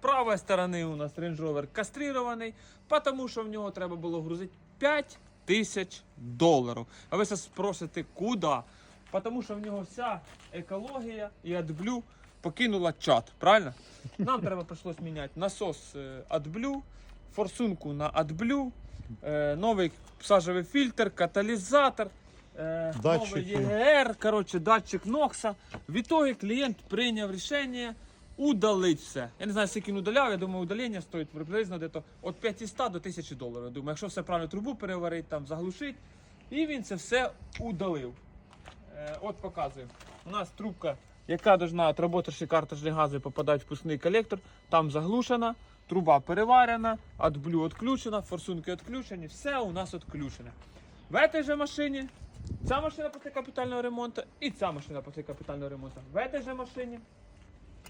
правої сторони у нас Range Rover кастрирований, тому що в нього треба було грузити 5 тисяч доларів. А ви зараз спросите, куди? Тому що в нього вся екологія і AdBlue покинула чат, правильно? Нам треба прийшлось міняти насос е, AdBlue, форсунку на AdBlue, е, новий сажевий фільтр, каталізатор, е, новий Датчики. ЄГР, коротше, датчик Нокса. В итоге клієнт прийняв рішення удалити все. Я не знаю, скільки він удаляв, я думаю, удалення стоїть приблизно дето від 500 до 1000 доларів. Думаю, якщо все правильно трубу переварить, там заглушить. І він це все удалив. Е, от показую. У нас трубка, яка должна отработавши карточні гази попадати в впускний колектор, там заглушена, труба переварена, AdBlue відключена, форсунки відключені, все у нас відключене. В этой же машині ця машина після капітального ремонту і ця машина після капітального ремонту. В этой же машині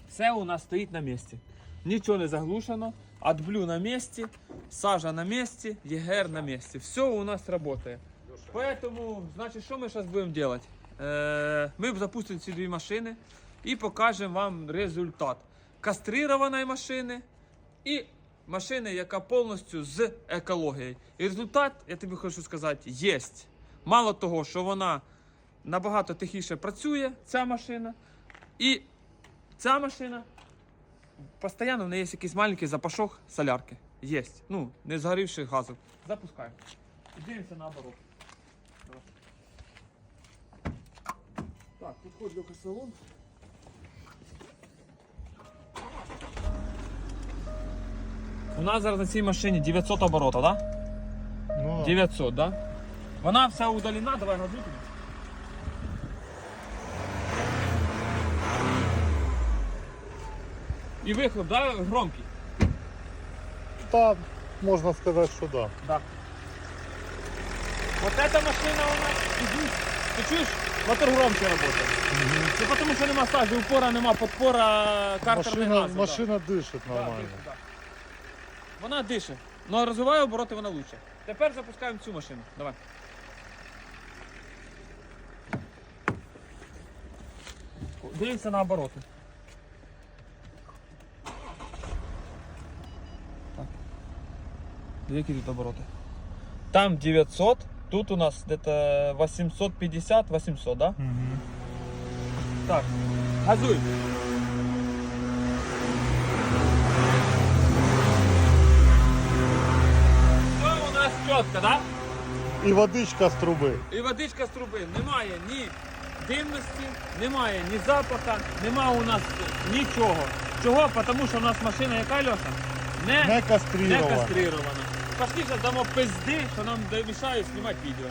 все у нас стоїть на місці. Нічого не заглушено, AdBlue на місці, сажа на місці, ЄГР на місці. Все у нас працює. Поэтому, значить, що ми зараз будемо робити? Е, ми запустимо ці дві машини і покажемо вам результат кастрированої машини і машини, яка повністю з екологією. І результат, я тобі хочу сказати, є. Мало того, що вона набагато тихіше працює, ця машина, і ця машина постійно в неї є якийсь маленький запашок солярки. Є. Ну, не згорівших газів. Запускаємо. І Дивимося наоборот. Давай. Так, підходь до салон. У нас зараз на цій машині 900 оборотів, так? Да? Ну, 900, да? Вона вся удалена, давай газуй І вихлоп, да, громкий. та, можна сказати, що да. Да. Вот эта машина у нас идут. Ты чуешь? Мотор громче работает. Це потому що нема стажу, упора нема, подпора картерний Машина, газ. да. машина дишить Да, нормально. да. Вона дише. Ну розвиває обороти вона лучше. Тепер запускаємо цю машину. Давай. Дивимося на обороти. Диви, Які тут обороти. Там 900, тут у нас где-то 850-800, да? Мгм. Так, газуй. Все у нас чітко, да? І водичка з труби. І водичка з труби. Немає ні димності, немає ні запаха, немає у нас нічого. Чого? Тому що у нас машина яка Льоша? Не, Не не кастрирована. Пошли зараз дамо пизди, що нам мішає знімати відео.